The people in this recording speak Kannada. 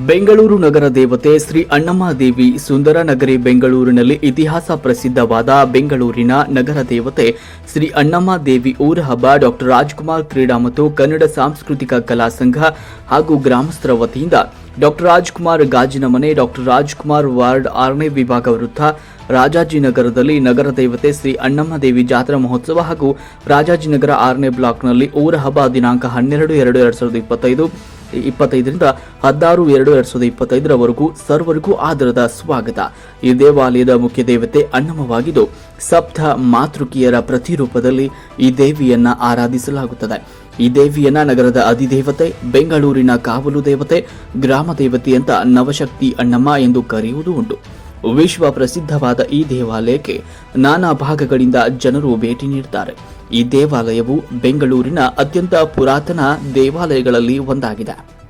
ಬೆಂಗಳೂರು ನಗರ ದೇವತೆ ಶ್ರೀ ಅಣ್ಣಮ್ಮ ದೇವಿ ಸುಂದರ ನಗರಿ ಬೆಂಗಳೂರಿನಲ್ಲಿ ಇತಿಹಾಸ ಪ್ರಸಿದ್ಧವಾದ ಬೆಂಗಳೂರಿನ ನಗರ ದೇವತೆ ಶ್ರೀ ಅಣ್ಣಮ್ಮ ದೇವಿ ಊರ ಡಾಕ್ಟರ್ ರಾಜ್ಕುಮಾರ್ ಕ್ರೀಡಾ ಮತ್ತು ಕನ್ನಡ ಸಾಂಸ್ಕೃತಿಕ ಕಲಾ ಸಂಘ ಹಾಗೂ ಗ್ರಾಮಸ್ಥರ ವತಿಯಿಂದ ಡಾಕ್ಟರ್ ರಾಜ್ಕುಮಾರ್ ಗಾಜಿನ ಮನೆ ಡಾಕ್ಟರ್ ರಾಜ್ಕುಮಾರ್ ವಾರ್ಡ್ ಆರನೇ ವಿಭಾಗ ವೃತ್ತ ರಾಜಾಜಿನಗರದಲ್ಲಿ ನಗರ ದೇವತೆ ಶ್ರೀ ಅಣ್ಣಮ್ಮ ದೇವಿ ಜಾತ್ರಾ ಮಹೋತ್ಸವ ಹಾಗೂ ರಾಜಾಜಿನಗರ ಆರನೇ ಬ್ಲಾಕ್ನಲ್ಲಿ ಊರ ಹಬ್ಬ ದಿನಾಂಕ ಹನ್ನೆರಡು ಎರಡು ಎರಡು ಸಾವಿರದ ಇಪ್ಪತ್ತೈದು ಇಪ್ಪತ್ತೈದರಿಂದ ಹದಿನಾರು ಎರಡು ಎರಡ್ ಸಾವಿರದ ಇಪ್ಪತ್ತೈದರವರೆಗೂ ಸರ್ವರಿಗೂ ಆದರದ ಸ್ವಾಗತ. ಈ ದೇವಾಲಯದ ಮುಖ್ಯ ದೇವತೆ ಅಣ್ಣಮವಾಗಿದ್ದು ಸಪ್ತ ಮಾತೃಕಿಯರ ಪ್ರತಿರೂಪದಲ್ಲಿ ಈ ದೇವಿಯನ್ನ ಆರಾಧಿಸಲಾಗುತ್ತದೆ. ಈ ದೇವಿಯನ್ನ ನಗರದ ಅಧಿದೇವತೆ, ಬೆಂಗಳೂರಿನ ಕಾವಲು ದೇವತೆ, ಗ್ರಾಮ ದೇವತೆ ಅಂತ ನವಶಕ್ತಿ ಅಣ್ಣಮ್ಮ ಎಂದು ಕರೆಯುವುದು ಉಂಟು. ವಿಶ್ವ ಪ್ರಸಿದ್ಧವಾದ ಈ ದೇವಾಲಯಕ್ಕೆ ನಾನಾ ಭಾಗಗಳಿಂದ ಜನರು ಭೇಟಿ ನೀಡುತ್ತಾರೆ ಈ ದೇವಾಲಯವು ಬೆಂಗಳೂರಿನ ಅತ್ಯಂತ ಪುರಾತನ ದೇವಾಲಯಗಳಲ್ಲಿ ಒಂದಾಗಿದೆ.